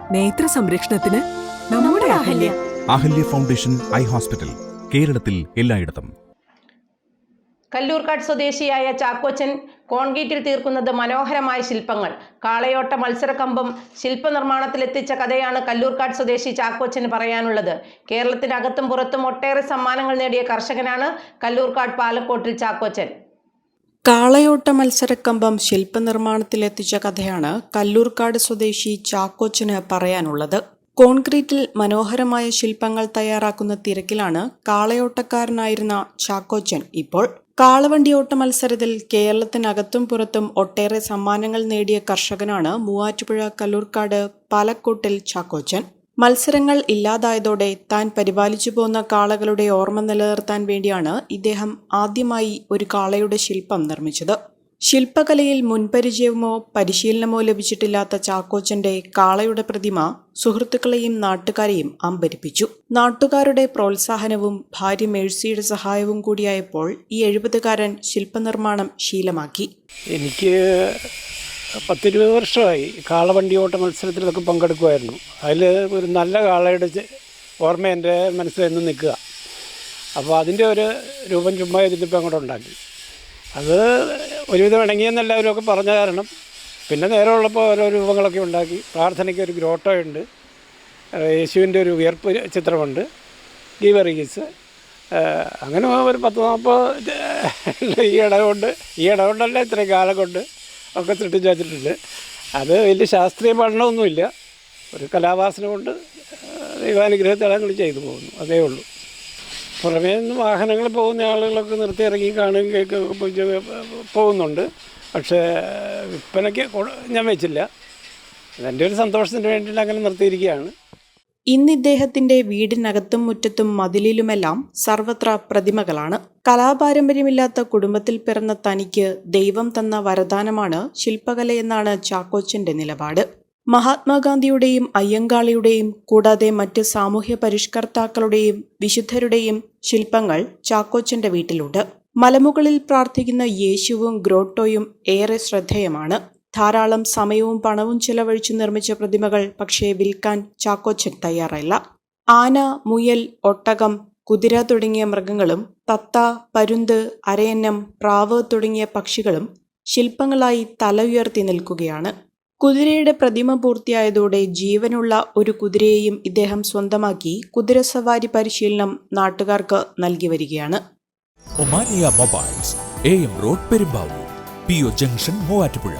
നേത്ര സംരക്ഷണത്തിന് നമ്മുടെ Ahalya. Ahalya foundation eye hospital കേരളത്തിൽ എല്ലായിടത്തും. കല്ലൂർക്കാട് സ്വദേശിയായ ചാക്കോച്ചൻ കോൺക്രീറ്റിൽ തീർക്കുന്നത് മനോഹരമായ ശില്പങ്ങൾ. കാളയോട്ട മത്സരക്കമ്പം ശില്പനിർമ്മാണത്തിലെത്തിച്ച കഥയാണ് കല്ലൂർക്കാട് സ്വദേശി ചാക്കോച്ചന് പറയാനുള്ളത്. കേരളത്തിനകത്തും പുറത്തും ഒട്ടേറെ സമ്മാനങ്ങൾ നേടിയ കർഷകനാണ് കല്ലൂർക്കാട് പാലക്കോട്ടിൽ ചാക്കോച്ചൻ. കാളയോട്ട മത്സരക്കമ്പം ശില്പനിർമ്മാണത്തിലെത്തിച്ച കഥയാണ് കല്ലൂർക്കാട് സ്വദേശി ചാക്കോച്ചന് പറയാനുള്ളത്. കോൺക്രീറ്റിൽ മനോഹരമായ ശില്പങ്ങൾ തയ്യാറാക്കുന്ന തിരക്കിലാണ് കാളയോട്ടക്കാരനായിരുന്ന ചാക്കോച്ചൻ ഇപ്പോൾ. കാളവണ്ടിയോട്ട മത്സരത്തിൽ കേരളത്തിനകത്തും പുറത്തും ഒട്ടേറെ സമ്മാനങ്ങൾ നേടിയ കർഷകനാണ് മൂവാറ്റുപുഴ കല്ലൂർക്കാട് പാലക്കോട്ടിൽ ചാക്കോച്ചൻ. മത്സരങ്ങൾ ഇല്ലാതായതോടെ താൻ പരിപാലിച്ചു പോന്ന കാളകളുടെ ഓർമ്മ നിലനിർത്താൻ വേണ്ടിയാണ് ഇദ്ദേഹം ആദ്യമായി ഒരു കാളയുടെ ശില്പം നിർമ്മിച്ചത്. ശില്പകലയിൽ മുൻപരിചയമോ പരിശീലനമോ ലഭിച്ചിട്ടില്ലാത്ത ചാക്കോച്ചന്റെ കാളയുടെ പ്രതിമ സുഹൃത്തുക്കളെയും നാട്ടുകാരെയും അമ്പരിപ്പിച്ചു. നാട്ടുകാരുടെ പ്രോത്സാഹനവും ഭാര്യ മേഴ്സിയുടെ സഹായവും കൂടിയായപ്പോൾ ഈ എഴുപതുകാരൻ ശില്പനിർമ്മാണം ശീലമാക്കി. എനിക്ക് പത്തിരുപത് വർഷമായി കാളവണ്ടി ഓട്ട മത്സരത്തിലൊക്കെ പങ്കെടുക്കുമായിരുന്നു അതിൽ ഒരു നല്ല കാളയുടെ ഓർമ്മ എന്റെ മനസ്സിൽ നിന്ന് നിൽക്കുക. അപ്പോൾ അതിന്റെ ഒരു രൂപം ചുമ്മാ ഇരുന്നിപ്പോൾ അങ്ങോട്ട് ഉണ്ടാക്കി. അത് ഒരുവിധം ഇണങ്ങിയെന്ന് എല്ലാവരും ഒക്കെ പറഞ്ഞ കാരണം പിന്നെ നേരെ ഉള്ളപ്പോൾ ഓരോ രൂപങ്ങളൊക്കെ ഉണ്ടാക്കി. പ്രാർത്ഥനയ്ക്ക് ഒരു ഗ്രോട്ടോ ഉണ്ട്. യേശുവിന്റെ ഒരു ഉയർപ്പ് ചിത്രമുണ്ട്. ഗീവറീസ്. അങ്ങനെ ഒരു പത്ത് നാൽപ്പത് ഈ ഇടകൊണ്ട് ഈ ഇടകൊണ്ടല്ല ഇത്രയും കാലം കൊണ്ട് ഒക്കെ സൃഷ്ടിച്ച് വച്ചിട്ടുണ്ട്. അത് വലിയ ശാസ്ത്രീയ പഠനമൊന്നുമില്ല. ഒരു കലാവാസന കൊണ്ട് ദൈവാനുഗ്രഹത്തിൽ ചെയ്തു പോകുന്നു. അതേ ഉള്ളൂ. പുറമേ നിന്ന് വാഹനങ്ങൾ പോകുന്ന ആളുകളൊക്കെ നിർത്തി ഇറങ്ങി കാണുകയും കേൾക്കുകയൊക്കെ പോകുന്നുണ്ട്. പക്ഷേ വിൽപ്പനയ്ക്ക് ഞാൻ വെച്ചില്ല. അതെന്റെ ഒരു സന്തോഷത്തിന് വേണ്ടിയിട്ട് അങ്ങനെ നിർത്തിയിരിക്കുകയാണ്. ഇന്ന് ഇദ്ദേഹത്തിന്റെ വീടിനകത്തും മുറ്റത്തും മതിലിലുമെല്ലാം സർവത്ര പ്രതിമകളാണ്. കലാപാരമ്പര്യമില്ലാത്ത കുടുംബത്തിൽ പിറന്ന തനിക്ക് ദൈവം തന്ന വരദാനമാണ് ശില്പകലയെന്നാണ് ചാക്കോച്ചന്റെ നിലപാട്. മഹാത്മാഗാന്ധിയുടെയും അയ്യങ്കാളിയുടെയും കൂടാതെ മറ്റ് സാമൂഹ്യ പരിഷ്കർത്താക്കളുടെയും വിശുദ്ധരുടെയും ശില്പങ്ങൾ ചാക്കോച്ചന്റെ വീട്ടിലുണ്ട്. മലമുകളിൽ പ്രാർത്ഥിക്കുന്ന യേശുവും ഗ്രോട്ടോയും ഏറെ ശ്രദ്ധേയമാണ്. ധാരാളം സമയവും പണവും ചെലവഴിച്ചു നിർമ്മിച്ച പ്രതിമകൾ പക്ഷേ വിൽക്കാൻ ചാക്കോച്ചൻ തയ്യാറല്ല. ആന മുയൽ ഒട്ടകം കുതിര തുടങ്ങിയ മൃഗങ്ങളും തത്ത പരുന്ത് അരയന്നം പ്രാവ് തുടങ്ങിയ പക്ഷികളും ശില്പങ്ങളായി തല ഉയർത്തി നിൽക്കുകയാണ്. കുതിരയുടെ പ്രതിമ പൂർത്തിയായതോടെ ജീവനുള്ള ഒരു കുതിരയെയും ഇദ്ദേഹം സ്വന്തമാക്കി കുതിര സവാരി പരിശീലനം നാട്ടുകാർക്ക് നൽകി വരികയാണ്. Omania mobiles A M road Perumbavoor P O junction Muvattupuzha.